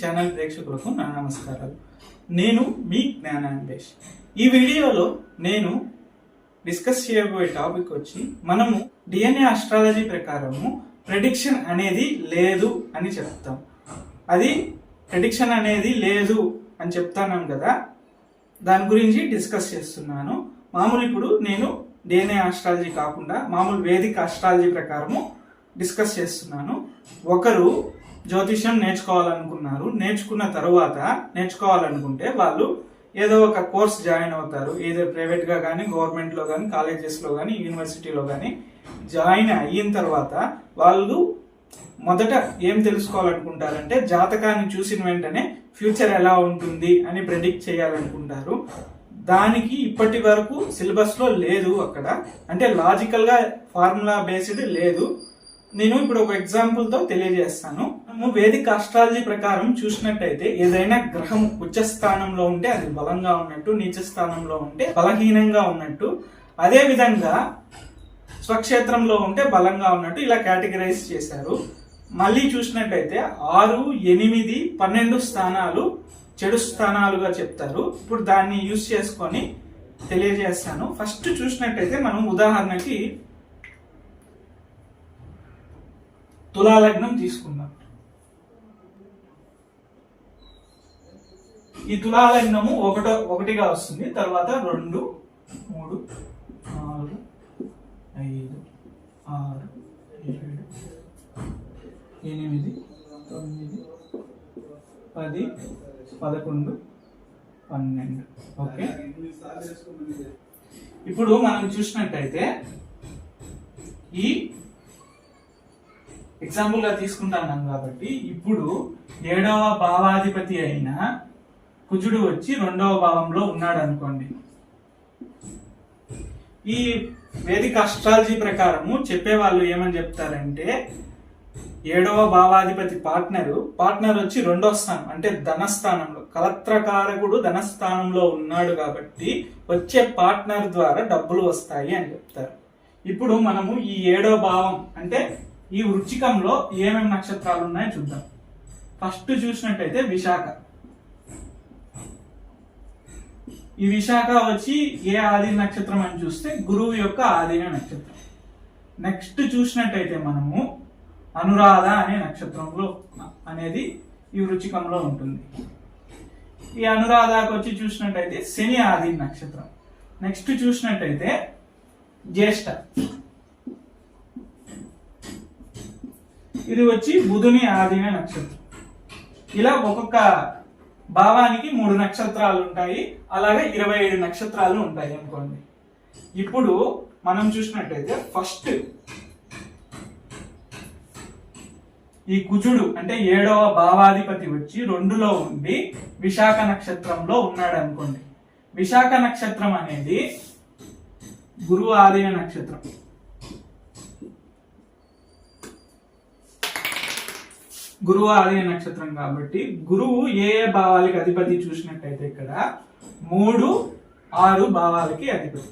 Channel ప్రేక్షకులకు నా నమస్కారాలు. నేను మీ జ్ఞానాంబేష్. ఈ వీడియోలో నేను డిస్కస్ చేయబోయే టాపిక్ వచ్చి మనము డిఎన్ఏ ఆస్ట్రాలజీ ప్రకారము ప్రెడిక్షన్ అనేది లేదు అని చెప్తాం. అది ప్రెడిక్షన్ అనేది లేదు అని చెప్తాను కదా దాని గురించి డిస్కస్ చేస్తున్నాను. మామూలు ఇప్పుడు నేను డిఎన్ఏ ఆస్ట్రాలజీ కాకుండా మామూలు వేదిక ఆస్ట్రాలజీ ప్రకారము డిస్కస్ చేస్తున్నాను. ఒకరు జ్యోతిష్యం నేర్చుకోవాలనుకున్నారు. నేర్చుకున్న తర్వాత నేర్చుకోవాలనుకుంటే వాళ్ళు ఏదో ఒక కోర్స్ జాయిన్ అవుతారు. ఏదో ప్రైవేట్గా కానీ గవర్నమెంట్లో కానీ కాలేజెస్లో కానీ యూనివర్సిటీలో కానీ జాయిన్ అయిన తర్వాత వాళ్ళు మొదట ఏం తెలుసుకోవాలనుకుంటారంటే జాతకాన్ని చూసిన వెంటనే ఫ్యూచర్ ఎలా ఉంటుంది అని ప్రెడిక్ట్ చేయాలనుకుంటారు. దానికి ఇప్పటి వరకు సిలబస్లో లేదు అక్కడ. అంటే లాజికల్గా ఫార్ములా బేస్డ్ లేదు. నేను ఇప్పుడు ఒక ఎగ్జాంపుల్తో తెలియజేస్తాను. మనము వేదిక అస్ట్రాలజీ ప్రకారం చూసినట్టయితే ఏదైనా గ్రహం ఉచ్చ స్థానంలో ఉంటే అది బలంగా ఉన్నట్టు నీచ స్థానంలో ఉంటే బలహీనంగా ఉన్నట్టు అదే విధంగా స్వక్షేత్రంలో ఉంటే బలంగా ఉన్నట్టు ఇలా కేటగరైజ్ చేశారు. మళ్ళీ చూసినట్టయితే ఆరు ఎనిమిది పన్నెండు స్థానాలు చెడు స్థానాలుగా చెప్తారు. ఇప్పుడు దాన్ని యూజ్ చేసుకొని తెలియజేస్తాను. ఫస్ట్ చూసినట్టయితే మనం ఉదాహరణకి తులాలగ్నం తీసుకుందాం. ఈ తులాలగ్నము ఒకటో ఒకటిగా వస్తుంది. తర్వాత రెండు మూడు నాలుగు ఐదు ఆరు ఏడు ఎనిమిది తొమ్మిది పది పదకొండు పన్నెండు. ఓకే? ఇప్పుడు మనం చూసినట్టయితే ఈ ఎగ్జాంపుల్గా తీసుకుంటాను కాబట్టి ఇప్పుడు ఏడవ భావాధిపతి అయిన కుజుడు వచ్చి రెండవ భావంలో ఉన్నాడు అనుకోండి ఈ వేదిక అస్ట్రాలజీ ప్రకారము చెప్పేవాళ్ళు ఏమని చెప్తారంటే ఏడవ భావాధిపతి పార్ట్నర్ పార్ట్నర్ వచ్చి రెండో స్థానం అంటే ధనస్థానంలో కలత్రకారకుడు ధనస్థానంలో ఉన్నాడు కాబట్టి వచ్చే పార్ట్నర్ ద్వారా డబ్బులు వస్తాయి అని చెప్తారు. ఇప్పుడు మనము ఈ ఏడో భావం అంటే ఈ వృచ్చికంలో ఏమేమి నక్షత్రాలు ఉన్నాయో చూద్దాం. ఫస్ట్ చూసినట్టయితే విశాఖ. ఈ విశాఖ వచ్చి ఏ ఆది నక్షత్రం అని చూస్తే గురువు యొక్క ఆదిన నక్షత్రం. నెక్స్ట్ చూసినట్టయితే మనము అనురాధ అనే నక్షత్రంలో అనేది ఈ వృచ్చికంలో ఉంటుంది. ఈ అనురాధకు వచ్చి చూసినట్టయితే శని ఆది నక్షత్రం. నెక్స్ట్ చూసినట్టయితే జ్యేష్ఠ. ఇది వచ్చి బుధుని ఆదిన నక్షత్రం. ఇలా ఒక్కొక్క భావానికి మూడు నక్షత్రాలు ఉంటాయి అలాగే ఇరవై ఏడు నక్షత్రాలు ఉంటాయి అనుకోండి. ఇప్పుడు మనం చూసినట్టయితే ఫస్ట్ ఈ కుజుడు అంటే ఏడవ భావాధిపతి వచ్చి రెండులో ఉండి విశాఖ నక్షత్రంలో ఉన్నాడు అనుకోండి. విశాఖ నక్షత్రం అనేది గురువు ఆదిన నక్షత్రం. గురువు ఆలయ నక్షత్రం కాబట్టి గురువు ఏ ఏ భావాలకి అధిపతి చూసినట్టయితే ఇక్కడ మూడు ఆరు భావాలకి అధిపతి.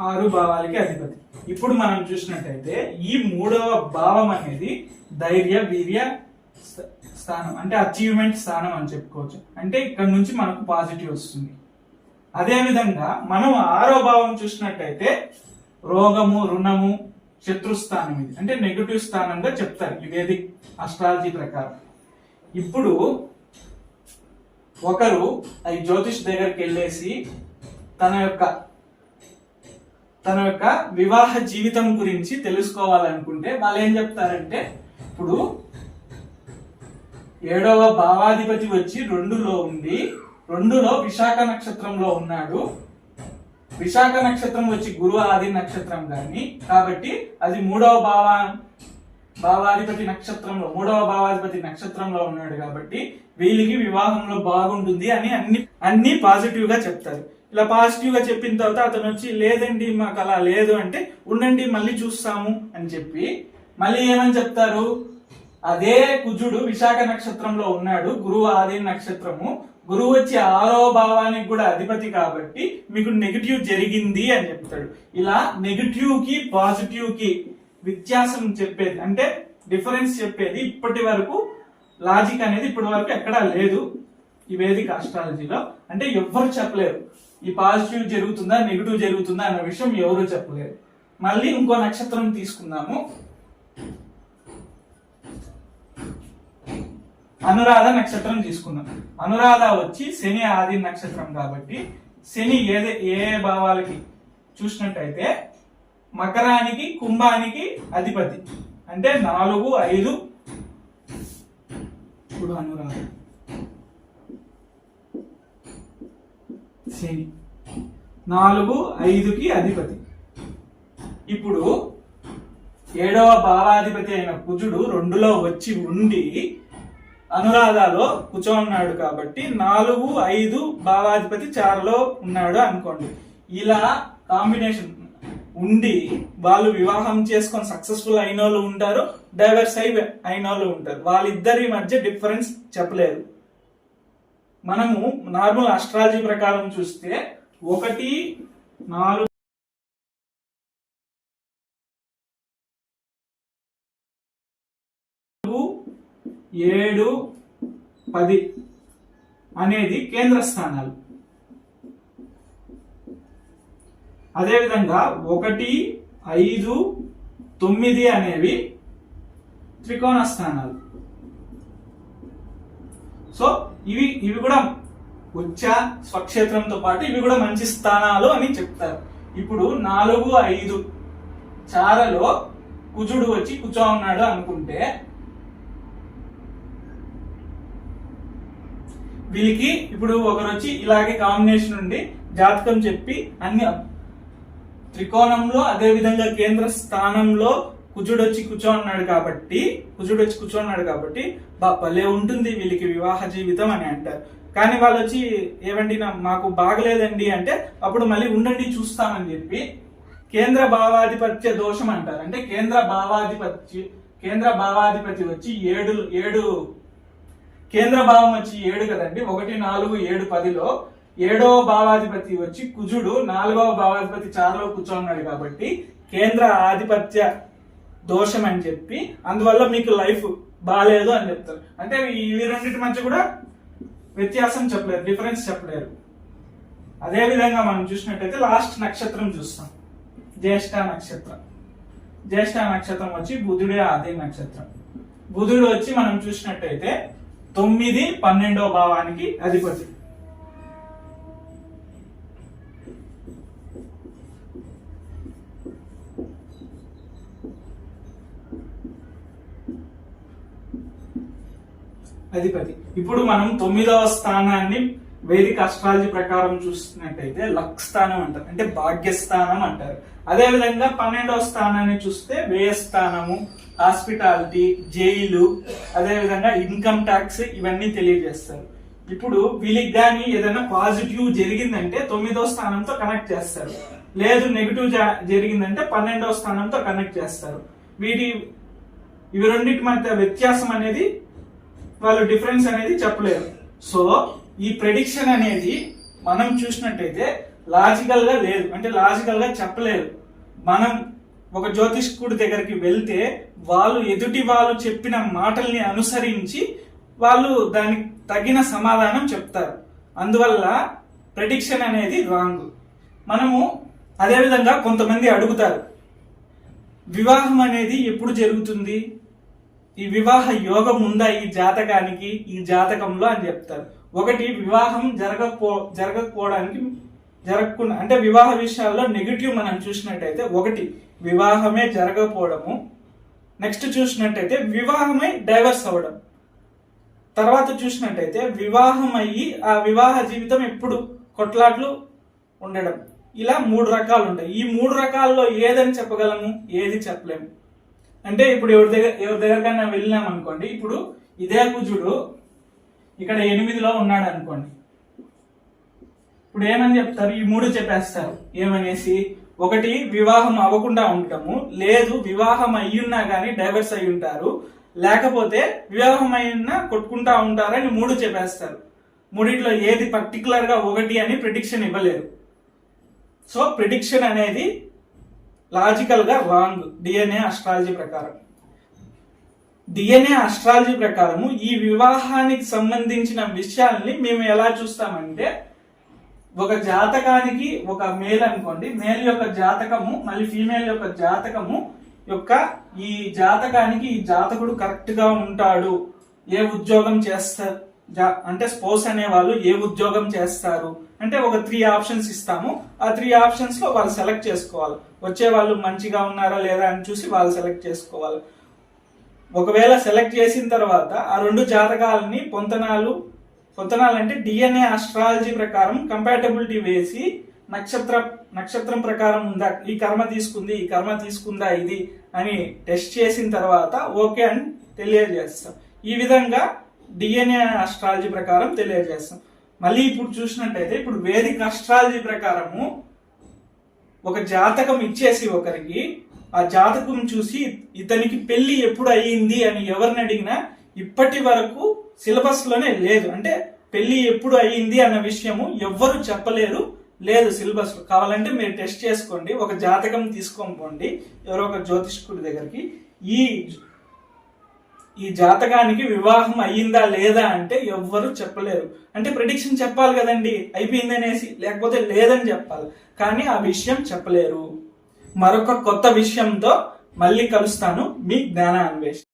ఆరు భావాలకి అధిపతి. ఇప్పుడు మనం చూసినట్టయితే ఈ మూడవ భావం అనేది ధైర్య వీర్య స్థానం అంటే అచీవ్మెంట్ స్థానం అని చెప్పుకోవచ్చు. అంటే ఇక్కడ నుంచి మనకు పాజిటివ్ వస్తుంది. అదేవిధంగా మనం ఆరో భావం చూసినట్టయితే రోగము రుణము శత్రుస్థానం ఇది. అంటే నెగటివ్ స్థానంగా చెప్తారు ఈ వేదిక్ అస్ట్రాలజీ ప్రకారం. ఇప్పుడు ఒకరు ఈ జ్యోతిష్ దగ్గరికి వెళ్ళేసి తన యొక్క తన యొక్క వివాహ జీవితం గురించి తెలుసుకోవాలనుకుంటే వాళ్ళు ఏం చెప్తారంటే ఇప్పుడు ఏడవ భావాధిపతి వచ్చి రెండులో ఉంది రెండులో విశాఖ నక్షత్రంలో ఉన్నాడు. విశాఖ నక్షత్రం వచ్చి గురు ఆది నక్షత్రం కానీ కాబట్టి అది మూడవ భావ భావాధిపతి నక్షత్రంలో మూడవ భావాధిపతి నక్షత్రంలో ఉన్నాడు కాబట్టి వీళ్ళకి వివాహంలో బాగుంటుంది అని అన్ని అన్ని పాజిటివ్గా చెప్తారు. ఇలా పాజిటివ్గా చెప్పిన తర్వాత అతను వచ్చి లేదండి మాకు అలా లేదు అంటే ఉండండి మళ్ళీ చూస్తాము అని చెప్పి మళ్ళీ ఏమని చెప్తారు? అదే కుజుడు విశాఖ నక్షత్రంలో ఉన్నాడు గురువు ఆది నక్షత్రము. గురువు వచ్చి ఆరో భావానికి కూడా అధిపతి కాబట్టి మీకు నెగిటివ్ జరిగింది అని చెప్తాడు. ఇలా నెగిటివ్కి పాజిటివ్కి వ్యత్యాసం చెప్పేది అంటే డిఫరెన్స్ చెప్పేది ఇప్పటి వరకు లాజిక్ అనేది ఇప్పటి వరకు ఎక్కడా లేదు. ఈ వేదిక ఆస్ట్రాలజీలో అంటే ఎవ్వరు చెప్పలేరు. ఈ పాజిటివ్ జరుగుతుందా నెగిటివ్ జరుగుతుందా అన్న విషయం ఎవరు చెప్పలేరు. మళ్ళీ ఇంకో నక్షత్రం తీసుకుందాము. అనురాధ నక్షత్రం తీసుకున్నాం. అనురాధ వచ్చి శని ఆది నక్షత్రం కాబట్టి శని ఏదే ఏ భావాలకి చూసినట్టయితే మకరానికి కుంభానికి అధిపతి. అంటే నాలుగు ఐదు ఇప్పుడు అనురాధ. శని నాలుగు ఐదుకి అధిపతి. ఇప్పుడు ఏడవ భావాధిపతి అయిన కుజుడు రెండులో వచ్చి ఉండి అనురాధాలో కూర్చోన్నాడు కాబట్టి నాలుగు ఐదు భావాధిపతి చారులో ఉన్నాడు అనుకోండి. ఇలా కాంబినేషన్ ఉండి వాళ్ళు వివాహం చేసుకొని సక్సెస్ఫుల్ అయిన వాళ్ళు ఉంటారు డైవర్స్ అయి అయిన వాళ్ళు ఉంటారు. వాళ్ళిద్దరి మధ్య డిఫరెన్స్ చెప్పలేదు. మనము నార్మల్ అస్ట్రాలజీ ప్రకారం చూస్తే ఒకటి నాలుగు ఏడు పది అనేది కేంద్ర స్థానాలు. అదేవిధంగా ఒకటి ఐదు తొమ్మిది అనేవి త్రికోణ స్థానాలు. సో ఇవి ఇవి కూడా ఉచ్చ స్వక్షేత్రంతో పాటు ఇవి కూడా మంచి స్థానాలు అని చెప్తారు. ఇప్పుడు నాలుగు ఐదు చారలో కుజుడు వచ్చి కూర్చో ఉన్నాడు అనుకుంటే వీళ్ళకి ఇప్పుడు ఒకరు వచ్చి ఇలాగే కాంబినేషన్ ఉండి జాతకం చెప్పి అన్ని త్రికోణంలో అదే విధంగా కేంద్ర స్థానంలో కుజుడు వచ్చి కూర్చోన్నాడు కాబట్టి కుజుడు వచ్చి కూర్చోన్నాడు కాబట్టి బా భలే ఉంటుంది వీళ్ళకి వివాహ జీవితం అని అంటారు. కానీ వాళ్ళు వచ్చి ఏమండి నా మాకు బాగలేదండి అంటే అప్పుడు మళ్ళీ ఉండండి చూస్తామని చెప్పి కేంద్ర భావాధిపత్య దోషం అంటారు. అంటే కేంద్ర భావాధిపత్య కేంద్ర భావాధిపతి వచ్చి ఏడు ఏడు కేంద్ర భావం వచ్చి ఏడు కదండి. ఒకటి నాలుగు ఏడు పదిలో ఏడవ భావాధిపతి వచ్చి కుజుడు నాలుగవ భావాధిపతి చారులో కూర్చోన్నాడు కాబట్టి కేంద్ర ఆధిపత్య దోషం అని చెప్పి అందువల్ల మీకు లైఫ్ బాగాలేదు అని చెప్తారు. అంటే ఇవి రెండింటి మధ్య కూడా వ్యత్యాసం చెప్పలేరు డిఫరెన్స్ చెప్పలేరు. అదే విధంగా మనం చూసినట్టయితే లాస్ట్ నక్షత్రం చూస్తాం. జ్యేష్ఠ నక్షత్రం. జ్యేష్ఠ నక్షత్రం వచ్చి బుధుడే ఆది నక్షత్రం. బుధుడు వచ్చి మనం చూసినట్టయితే తొమ్మిది పన్నెండో భావానికి అధిపతి. అధిపతి. ఇప్పుడు మనం తొమ్మిదవ స్థానాన్ని వేదిక అస్ట్రాలజీ ప్రకారం చూసినట్టయితే లక్ స్థానం అంటారు. అంటే భాగ్యస్థానం అంటారు. అదే విధంగా పన్నెండవ స్థానాన్ని చూస్తే వ్యయస్థానము హాస్పిటాలిటీ జైలు అదేవిధంగా ఇన్కమ్ ట్యాక్స్ ఇవన్నీ తెలియజేస్తారు. ఇప్పుడు వీళ్ళకి కానీ ఏదైనా పాజిటివ్ జరిగిందంటే తొమ్మిదో స్థానంతో కనెక్ట్ చేస్తారు. లేదు నెగిటివ్ జరిగిందంటే పన్నెండో స్థానంతో కనెక్ట్ చేస్తారు. వీటి ఇవి రెండింటి మధ్య వ్యత్యాసం అనేది వాళ్ళు డిఫరెన్స్ అనేది చెప్పలేరు. సో ఈ ప్రెడిక్షన్ అనేది మనం చూసినట్టయితే లాజికల్గా లేదు. అంటే లాజికల్గా చెప్పలేరు. మనం ఒక జ్యోతిష్కుడి దగ్గరికి వెళ్తే వాళ్ళు ఎదుటి వాళ్ళు చెప్పిన మాటల్ని అనుసరించి వాళ్ళు దానికి తగిన సమాధానం చెప్తారు. అందువల్ల ప్రెడిక్షన్ అనేది రాంగ్ మనము అదేవిధంగా కొంతమంది అడుగుతారు. వివాహం అనేది ఎప్పుడు జరుగుతుంది? ఈ వివాహ యోగం ఉందా ఈ జాతకానికి? ఈ జాతకంలో అని చెప్తారు. ఒకటి వివాహం జరగకపో జరగకపోవడానికి జరగకుండా అంటే వివాహ విషయాల్లో నెగిటివ్ మనం చూసినట్టయితే ఒకటి వివాహమే జరగకపోవడము. నెక్స్ట్ చూసినట్టయితే వివాహమై డైవర్స్ అవ్వడం. తర్వాత చూసినట్టయితే వివాహం అయ్యి ఆ వివాహ జీవితం ఎప్పుడు కొట్లాట్లు ఉండడం. ఇలా మూడు రకాలు ఉంటాయి. ఈ మూడు రకాల్లో ఏదని చెప్పగలము? ఏది చెప్పలేము. అంటే ఇప్పుడు ఎవరి దగ్గర ఎవరి దగ్గరకైనా వెళ్ళినాం అనుకోండి. ఇప్పుడు ఇదే కుజుడు ఇక్కడ ఎనిమిదిలో ఉన్నాడు అనుకోండి. ఇప్పుడు ఏమని చెప్తారు? ఈ మూడు చెప్పేస్తారు. ఏమనేసి? ఒకటి వివాహం అవ్వకుండా ఉండటము లేదు వివాహం అయ్యున్నా కానీ డైవర్స్ అయి ఉంటారు లేకపోతే వివాహం అయినా కొట్టుకుంటా ఉంటారని మూడు చెప్పేస్తారు. మూడిట్లో ఏది పర్టికులర్గా ఒకటి అని ప్రిడిక్షన్ ఇవ్వలేరు. సో ప్రిడిక్షన్ అనేది లాజికల్గా రాంగ్ డిఎన్ఏ అస్ట్రాలజీ ప్రకారం. డిఎన్ఏ అస్ట్రాలజీ ప్రకారము ఈ వివాహానికి సంబంధించిన విషయాల్ని మేము ఎలా చూస్తామంటే ఒక జాతకానికి ఒక మేల్ అనుకోండి. మేల్ యొక్క జాతకము మళ్ళీ ఫీమేల్ యొక్క జాతకము యొక్క ఈ జాతకానికి ఈ జాతకుడు కరెక్ట్గా ఉంటాడు. ఏ ఉద్యోగం చేస్తారు జా- అంటే స్పోర్ట్స్ అనే వాళ్ళు ఏ ఉద్యోగం చేస్తారు? అంటే ఒక త్రీ ఆప్షన్స్ ఇస్తాము. ఆ త్రీ ఆప్షన్స్లో వాళ్ళు సెలెక్ట్ చేసుకోవాలి. వచ్చే వాళ్ళు మంచిగా ఉన్నారా లేదా అని చూసి వాళ్ళు సెలెక్ట్ చేసుకోవాలి. ఒకవేళ సెలెక్ట్ చేసిన తర్వాత ఆ రెండు జాతకాలని పొంతనాలు అంటే డిఎన్ఏ ఆస్ట్రాలజీ ప్రకారం కంపాటబిలిటీ వేసి నక్షత్ర నక్షత్రం ప్రకారం ఉందా ఈ కర్మ తీసుకుంది ఈ కర్మ తీసుకుందా ఇది అని టెస్ట్ చేసిన తర్వాత ఓకే అని తెలియజేస్తాం. ఈ విధంగా డిఎన్ఏ ఆస్ట్రాలజీ ప్రకారం తెలియజేస్తాం. మళ్ళీ ఇప్పుడు చూసినట్టయితే ఇప్పుడు వేదిక ఆస్ట్రాలజీ ప్రకారము ఒక జాతకం ఇచ్చేసి ఒకరికి ఆ జాతకం చూసి ఇతనికి పెళ్ళి ఎప్పుడు అయ్యింది అని ఎవరిని అడిగినా ఇప్పటి వరకు సిలబస్లోనే లేదు. అంటే పెళ్ళి ఎప్పుడు అయ్యింది అన్న విషయము ఎవ్వరు చెప్పలేరు. లేదు సిలబస్లో. కావాలంటే మీరు టెస్ట్ చేసుకోండి. ఒక జాతకం తీసుకొని పోండి. ఎవరో ఒక జ్యోతిష్కుడి దగ్గరికి. ఈ ఈ జాతకానికి వివాహం అయ్యిందా లేదా అంటే ఎవ్వరు చెప్పలేరు. అంటే ప్రిడిక్షన్ చెప్పాలి కదండి. అయిపోయింది అనేసి. లేకపోతే లేదని చెప్పాలి. కానీ ఆ విషయం చెప్పలేరు. మరొక కొత్త విషయంతో మళ్ళీ కలుస్తాను. మీ జ్ఞాన అన్వేషణ